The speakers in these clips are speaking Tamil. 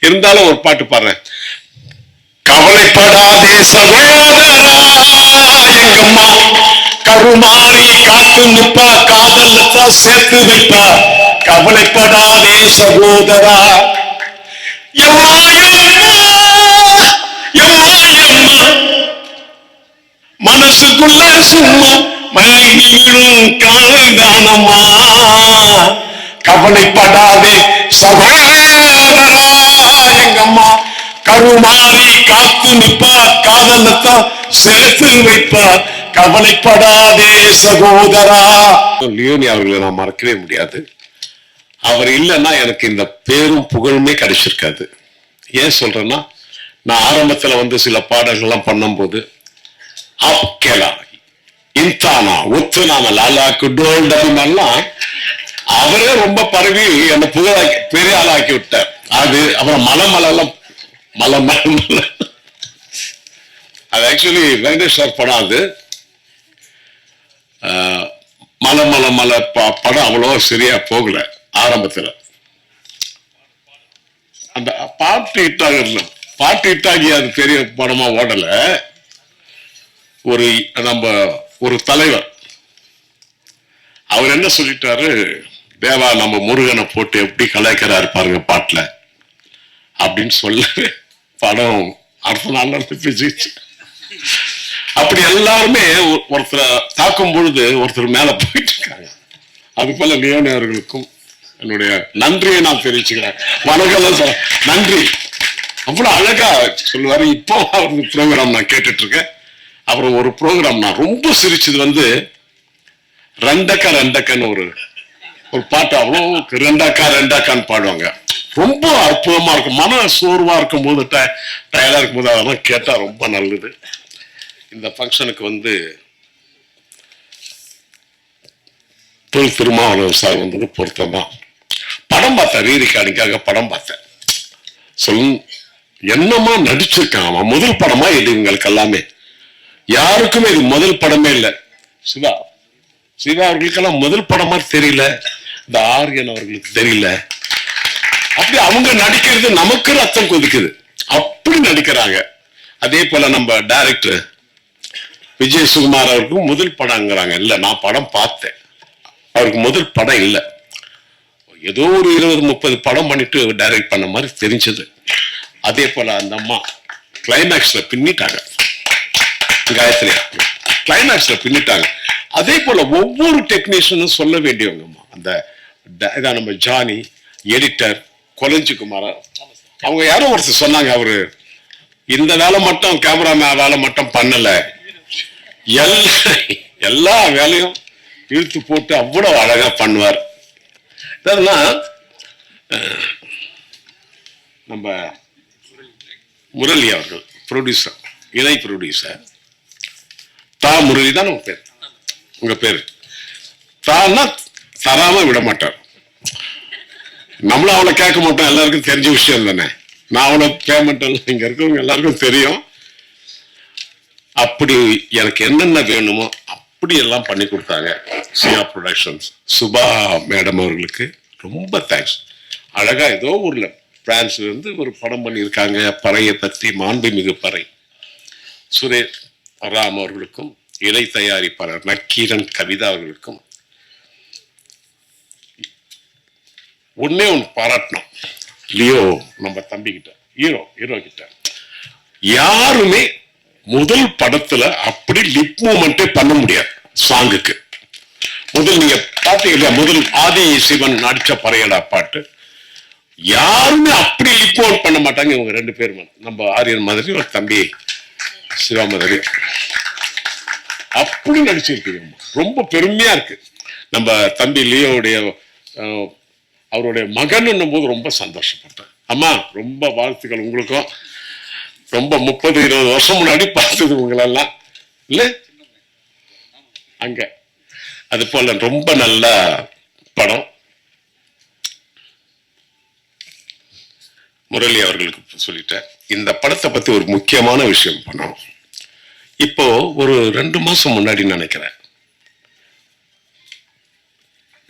இருந்தாலும் ஒரு பாட்டு பாடுறேன். கவலைப்படாதே சகோதரா எங்கம்மா கருமாறி காத்து நிற்பா காதல் சேர்த்து வைப்பா கவலைப்படாதே சகோதரா எம்மா எம்மா எம்மா எம்மா மனசுக்குள்ள சும்மா மயங்கிடும் விழும் கவலைப்படாதே சகோதரா கருமாறி காத்து நிப்பா காதலத்தான் சேர்த்து வைப்பா கவலைப்படாதே சகோதரா. லியோனி அவர்களை நான் மறக்கவே முடியாது. அவர் இல்லைன்னா எனக்கு இந்த பேரும் புகழுமே கிடைச்சிருக்காது. ஏன் சொல்றேன்னா நான் ஆரம்பத்துல வந்து சில பாடல்கள்லாம் பண்ணும்போது அப்கெலா இன்தானா ஒத்துனாம லாலா குடோல் டபிமெல்லாம் அவரே ரொம்ப பரவி என்ன புகழாக்கி பெரிய ஆளாக்கி விட்டார். அது அப்புறம் மலை மலை எல்லாம் மலை மலை அது ஆக்சுவலி வெங்கடேஷ் சார் படம் அது. ஆஹ், மலை மலை மலை ப- படம் அவ்வளோ சரியா போகல ஆரம்பத்தில். அந்த பாட்டு ஹிட் பாட்டு இட்டாகி அது பெரிய படமா ஓடல. ஒரு நம்ம ஒரு தலைவர் அவர் என்ன சொல்லிட்டாரு? தேவா நம்ம முருகனை போட்டு எப்படி கலாய்க்கிறாரு பாருங்க பாட்டில். அப்படின்னு சொல்ல படம் அடுத்த நாள் இருந்து பிரிச்சிச்சு அப்படி எல்லாருமே ஒருத்தரை தாக்கும் பொழுது ஒருத்தர் மேல போயிட்டு இருக்காங்க அது போல லியோனி அவர்களுக்கும் என்னுடைய நன்றியை நான் தெரிவிச்சுக்கிறேன். வணக்கம் சார் நன்றி. அவ்வளவு அழகா சொல்லுவாரு. இப்போ அவர் ப்ரோக்ராம் நான் கேட்டுட்டு இருக்கேன் அப்புறம் ஒரு ப்ரோக்ராம் நான் ரொம்ப சிரிச்சது வந்து ரெண்டக்கா ரெண்டக்கன்னு ஒரு ஒரு பாட்டு அவ்வளோ ரெண்டாக்கா ரெண்டாக்கான்னு பாடுவாங்க. ரொம்ப அற்புதமா இருக்கும். மன சோர்வா இருக்கும் போது டயர்டா இருக்கும் போது அதெல்லாம் கேட்டா ரொம்ப நல்லது. இந்த ஃபங்க்ஷனுக்கு வந்து தொல் திருமாவளவன் சார் வந்தது பொருத்தம் படம் பார்த்தேன் ரீரிகார்டிங்காக படம் பார்த்தேன். சொல் என்னமா நடிச்சிருக்கான் அவன்? முதல் படமா இது எங்களுக்கு எல்லாமே? யாருக்குமே இது முதல் படமே இல்லை. சிவா சிவா அவர்களுக்கெல்லாம் முதல் படமா தெரியல. இந்த ஆரியன் அவர்களுக்கு தெரியல. அப்படி அவங்க நடிக்கிறது நமக்கு ரத்தம் கொதிக்குது. அப்படி நடிக்கிறாங்க. அதே போல நம்ம டைரக்டர் விஜய் சுகுமார் அவருக்கும் முதல் படங்கிறாங்க. இல்ல நான் படம் பார்த்தேன். அவருக்கு முதல் படம் இல்லை. ஏதோ ஒரு இருபது முப்பது படம் பண்ணிட்டு டைரக்ட் பண்ண மாதிரி தெரிஞ்சது. அதே போல அந்த அம்மா கிளைமேக்ஸ்ல பின்னிட்டாங்க. காயத்ரி. கிளைமேக்ஸ்ல பின்னிட்டாங்க. அதே போல ஒவ்வொரு டெக்னீஷியனும் சொல்ல வேண்டியவங்கம்மா அந்த ட- இதான் நம்ம ஜானி எடிட்டர் கொலஞ்சி குமாரா அவங்க யாரோ ஒருத்தர் சொன்னாங்க அவரு. இந்த வேலை மட்டும் கேமராமேன் வேலை மட்டும் பண்ணல. எல்லா எல்லா வேலையும் இழுத்து போட்டு அவ்வளவு அழகா பண்ணுவார். இதெல்லாம் நம்ம முரளி அவர்கள் ப்ரொடியூசர் இணை ப்ரொடியூசர் தா முரளி தான் உங்க பேர். உங்க பேர். தான்னா தராம விட மாட்டார் நம்மளும் அவளை கேட்க மாட்டோம். எல்லாருக்கும் தெரிஞ்ச விஷயம் தானே. நான் அவளை பேமெண்ட் எல்லாம் இங்க இருக்கவங்க எல்லாருக்கும் தெரியும். அப்படி எனக்கு என்னென்ன வேணுமோ அப்படி எல்லாம் பண்ணி கொடுத்தாங்க. சியா ப்ரொடக்ஷன்ஸ் சுபா மேடம் அவர்களுக்கு ரொம்ப தேங்க்ஸ் அழகா ஏதோ ஊர்ல பிரான்ஸ்ல இருந்து ஒரு படம் பண்ணியிருக்காங்க. பறையை பற்றி மாண்புமிகு பறை. சுரேஷ் ராம் அவர்களுக்கும் இணை தயாரிப்பாளர் நக்கீரன் கவிதா அவர்களுக்கும் ஒன்னே ஒன்று பாராட்டணும். லியோ நம்ம தம்பி கிட்ட ஹீரோ ஹீரோ கிட்ட யாருமே முதல் படத்துல அப்படி லிப் மூமெண்ட்டே பண்ண முடியாது சாங்குக்கு முதல் நீங்க பாத்தீங்க இல்லையா முதல் ஆதி சிவன் நடிச்ச பறையடா பாட்டு. யாருமே அப்படி லிப் மூமெண்ட் பண்ண மாட்டாங்க இவங்க ரெண்டு பேரும். நம்ம ஆரியன் மாதிரி ஒரு தம்பி சிவா மாதிரி. அப்படி நடிச்சிருக்கீங்க ரொம்ப பெருமையா இருக்கு. நம்ம தம்பி லியோடைய அவருடைய மகன் போது ரொம்ப சந்தோஷப்பட்டேன் அம்மா ரொம்ப வாழ்த்துக்கள் உங்களுக்கும். ரொம்ப முப்பது இருபது வருஷம் முன்னாடி பார்த்தது உங்களெல்லாம். இல்லை? அங்க. அது போல ரொம்ப நல்ல படம். முரளி அவர்களுக்கு சொல்லிட்டேன். இந்த படத்தை பத்தி ஒரு முக்கியமான விஷயம் பண்ணோம் இப்போ ஒரு ரெண்டு மாசம் முன்னாடி நினைக்கிறேன்.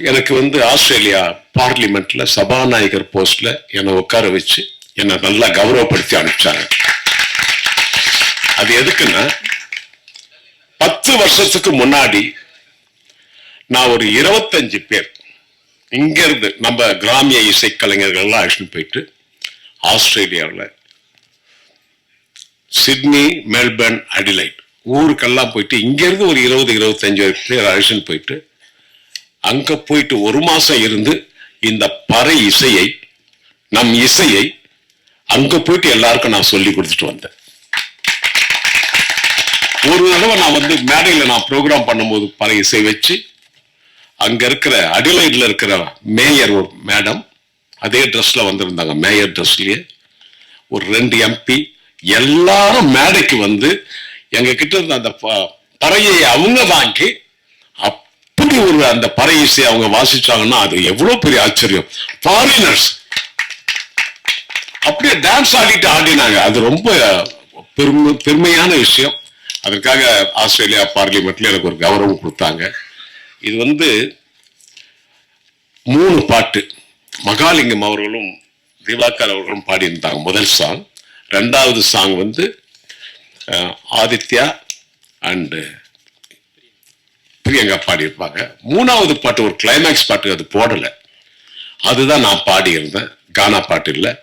எனக்கு வந்து ஆஸ்திரேலியா பார்லிமெண்ட்ல சபாநாயகர் போஸ்ட்ல என்னை உட்கார வச்சு என்னை நல்லா கௌரவப்படுத்தி அனுப்பிச்சாங்க அது எதுக்குன்னா பத்து வருஷத்துக்கு முன்னாடி நான் ஒரு இருபத்தஞ்சு பேர் இங்கேருந்து நம்ம கிராமிய இசைக்கலைஞர்கள்லாம் அழைச்சிட்டு போயிட்டு ஆஸ்திரேலியாவில் சிட்னி மெல்பர்ன் அடிலைட் ஊருக்கெல்லாம் போயிட்டு இங்கேருந்து ஒரு இருபது இருபத்தஞ்சு பேர் அழைச்சிட்டு போயிட்டு அங்க போயிட்டு ஒரு மாசம் இருந்து இந்த பறை இசையை நம் இசையை அங்க போயிட்டு எல்லாருக்கும் நான் சொல்லி கொடுத்துட்டு வந்தேன். ஒரு தடவை நான் வந்து மேடையில் நான் ப்ரோக்ராம் பண்ணும்போது பறை இசை வச்சு அங்க இருக்கிற அடிலைட்ல இருக்கிற மேயர் ஒரு மேடம் அதே ட்ரெஸ்ல வந்திருந்தாங்க மேயர் ட்ரெஸ்லயே ஒரு ரெண்டு எம்பி எல்லாரும் மேடைக்கு வந்து எங்க கிட்ட இருந்த அந்த ப- பறையை அவங்க வாங்கி எப்படி ஒரு அந்த பறை இசை அவங்க வாசிச்சாங்கன்னா அது எவ்வளவு பெரிய ஆச்சரியம். ஃபாரினர்ஸ் அப்படியே டான்ஸ் ஆடிட்டு ஆடினாங்க. அது ரொம்ப பெருமை பெருமையான விஷயம். அதற்காக ஆஸ்திரேலியா பார்லிமெண்ட்ல எனக்கு ஒரு கௌரவம் கொடுத்தாங்க. இது வந்து மூணு பாட்டு. மகாலிங்கம் அவர்களும் திவாகர் அவர்களும் பாடியிருந்தாங்க முதல் சாங் ரெண்டாவது சாங் வந்து ஆதித்யா அண்டு பிரியங்கா பாடியிருப்பாங்க. மூணாவது பாட்டு ஒரு கிளைமேக்ஸ் பாட்டு அது போடல. அதுதான் நான் பாடியிருந்தேன். கானா பாட்டு இல்லை.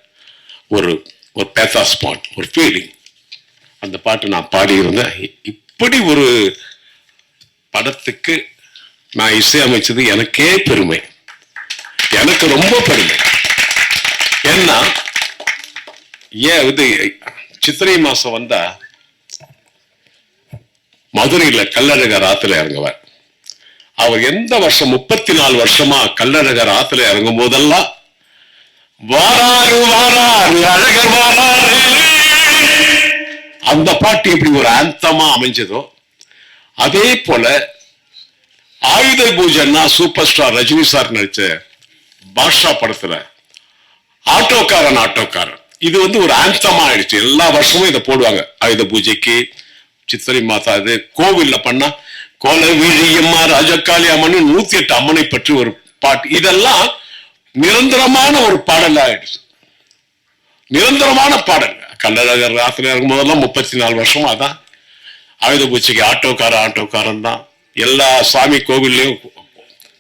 ஒரு ஒரு பேத்தா ஸ்பாட் ஒரு ஃபீலிங் அந்த பாட்டு நான் பாடியிருந்தேன். இப்படி ஒரு படத்துக்கு நான் இசையமைச்சது எனக்கே பெருமை. எனக்கு ரொம்ப பெருமை. ஏன்னா ஏன் இது சித்திரை மாசம் வந்தா மதுரையில கல்லழகர் ஆத்துல இறங்குவார். அவர் எந்த வருஷம் முப்பத்தி நாலு வருஷமா கல்லழகர் ஆத்துல இறங்கும் போதெல்லாம் வாராரு வாராரு அழகர் வாராரு அந்த பாட்டு எப்படி ஒரு ஆந்தமா அமைஞ்சதோ அதே போல ஆயுத பூஜைன்னா சூப்பர் ஸ்டார் ரஜினி சார் நடிச்ச பாஷா படத்துல ஆட்டோக்காரன் ஆட்டோக்காரன். இது வந்து ஒரு ஆந்தமா ஆயிடுச்சு. எல்லா வருஷமும் இதை போடுவாங்க. ஆயுத பூஜைக்கு சித்திரை மாதா இது கோவில்ல பண்ணா கோலை விழியம்மா ராஜக்காளி அம்மன் நூத்தி எட்டு அம்மனை பற்றி ஒரு பாட்டு. இதெல்லாம் நிரந்தரமான ஒரு பாடல் ஆயிடுச்சு. நிரந்தரமான பாடல். கள்ளழகர் ராத்திரி இருக்கும் போதெல்லாம் முப்பத்தி நாலு வருஷமா தான் ஆயுத பூச்சிக்கு ஆட்டோக்காரன் ஆட்டோக்காரன் தான். எல்லா சாமி கோவில்லையும்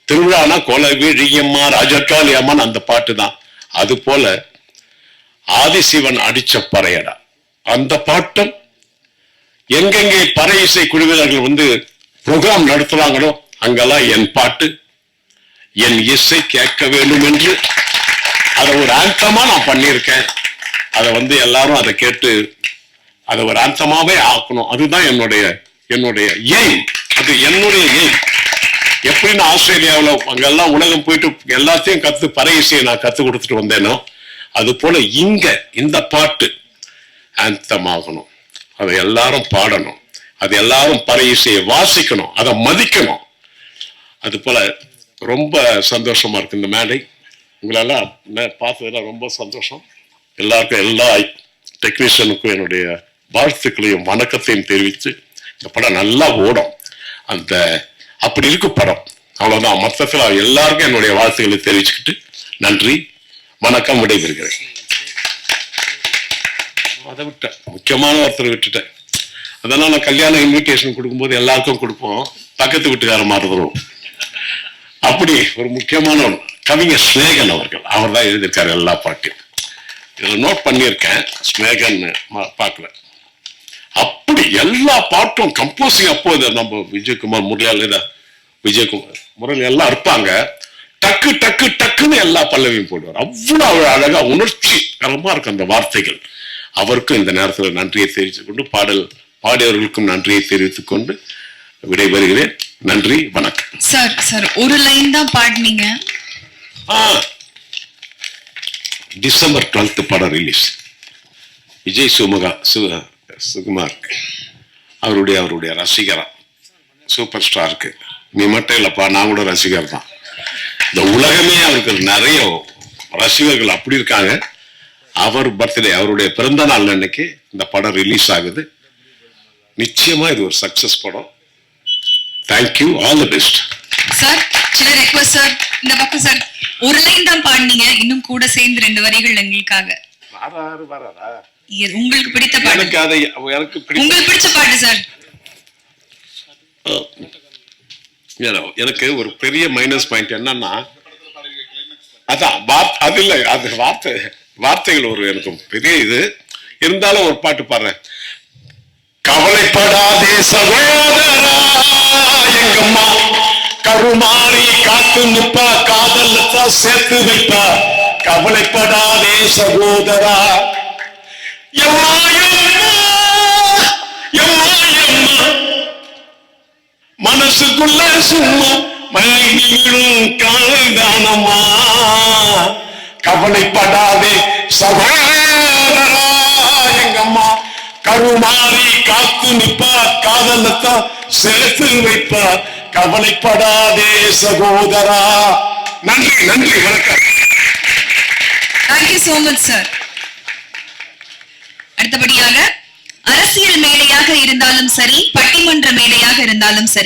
திருவிழானா கோல விழியம்மா ராஜக்காளி அம்மன் அந்த பாட்டு தான். அது போல ஆதிசிவன் அடிச்ச பறையடா. அந்த பாட்டும் எங்கெங்கே பறை இசை குழுவினர்கள் வந்து ப்ரோக்ராம் நடத்துவாங்களோ? அங்கெல்லாம் என் பாட்டு என் இசை கேட்க வேண்டும் என்று அதை ஒரு ஆந்தமா நான் பண்ணியிருக்கேன். அதை வந்து எல்லாரும் அதை கேட்டு அதை ஒரு ஆந்தமாவே ஆக்கணும். அதுதான் என்னுடைய என்னுடைய எய்ம் அது என்னுடைய எய்ம் எப்படின்னு ஆஸ்திரேலியாவில் அங்கெல்லாம் உலகம் போயிட்டு எல்லாத்தையும் கத்து பற இசையை நான் கத்து கொடுத்துட்டு வந்தேனோ அது போல இங்க இந்த பாட்டு ஆந்தம் ஆகணும் அதை எல்லாரும் பாடணும். அது எல்லாரும் பறை இசையை வாசிக்கணும் அதை மதிக்கணும். அது போல ரொம்ப சந்தோஷமா இருக்கு இந்த மேடை. உங்களெல்லாம் நே- பார்த்ததுல ரொம்ப சந்தோஷம். எல்லாருக்கும் எல்லா டெக்னீஷியனுக்கும் என்னுடைய வாழ்த்துக்களையும் வணக்கத்தையும் தெரிவித்து இந்த படம் நல்லா ஓடும். அந்த அப்படி இருக்கு படம். அவ்வளவுதான். மொத்தத்தில் எல்லாருக்கும் என்னுடைய வாழ்த்துக்களை தெரிவிச்சுக்கிட்டு நன்றி. வணக்கம் விடைபெறுகிறேன். அதை விட்டேன். முக்கியமான ஒருத்தரை விட்டுட்டேன். அதெல்லாம் நான் கல்யாண இன்விடேஷன் கொடுக்கும்போது எல்லாருக்கும் கொடுப்போம். பக்கத்து வீட்டுக்கார மாறுதலும். அப்படி ஒரு முக்கியமான கவிஞர் ஸ்நேகன் அவர்கள். அவர் தான் எழுதியிருக்காரு எல்லா பாட்டையும் இதில் நோட் பண்ணியிருக்கேன். ஸ்நேகன் பார்க்கல. அப்படி எல்லா பாட்டும் கம்போசிங் அப்போ இதை நம்ம விஜயகுமார் முரளியால் விஜயகுமார் முரளி எல்லாம் இருப்பாங்க டக்கு டக்கு டக்குன்னு எல்லா பல்லவியும் போடுவார். அவ்வளோ அழகாக உணர்ச்சி கரமாக இருக்கு அந்த வார்த்தைகள். அவருக்கும் இந்த நேரத்தில் நன்றியை தெரிவித்து கொண்டு பாடல் பாடியவர்களுக்கும் நன்றியை தெரிவித்துக் கொண்டு விடைபெறுகிறேன். நன்றி வணக்கம். சார் சார் ஒரு லைன் தான் பாடினீங்க. டிசம்பர் டுவெல்த் படம் ரிலீஸ் விஜய் சுமுகா சு சுகுமார் அவருடைய அவருடைய ரசிகரா சூப்பர் ஸ்டாருக்கு நீ மட்டும் இல்லப்பா நான் கூட ரசிகர் தான். இந்த உலகமே அவருக்கு நிறைய ரசிகர்கள் அப்படி இருக்காங்க. அவர் பர்த்டே அவருடைய பிறந்த நாள் அன்னைக்கு இந்த படம் ரிலீஸ் ஆகுது. நிச்சயமா இது ஒரு சக்சஸ் படம். Thank you all the best sir சில ரெக்வஸ்ட் சார் இந்த பக்கம் சார் ஒரு லைன் தான் பாடினீங்க. இன்னும் கூட சேர்ந்து ரெண்டு வரிகள் எங்களுக்காக. வராரு வராரா? உங்களுக்கு பிடித்த பாட்டு? எனக்கு அதை எனக்கு உங்களுக்கு பிடிச்ச பாட்டு சார் எனக்கு ஒரு பெரிய மைனஸ் பாயிண்ட் என்னன்னா அதான் அது இல்லை அது வார்த்தை வார்த்தைகள் ஒரு எனக்கு பெரிய இது. இருந்தாலும் ஒரு பாட்டு பாடுறேன். கவலைப்படாதே சகோதரா எங்கம்மா. கருமாறி காத்து நிற்பா காதல் சேர்த்து வைப்பா. கவலைப்படாதே சகோதரா. எம்மா எம்மா எம்மா மனசுக்குள்ள சும்மா மயங்கிடும் காலதானமா கவலைப்படாதே சகோதரா. கருமாறி காத்து நிற்பார் காதலத்தான் சேர்த்து வைப்பார் கவலைப்படாதே சகோதரா. நன்றி நன்றி வணக்கம். தேங்க்யூ சோ மச் சார் அடுத்தபடியாக அரசியல் மேடையாக இருந்தாலும் சரி பட்டிமன்ற மேடையாக இருந்தாலும் சரி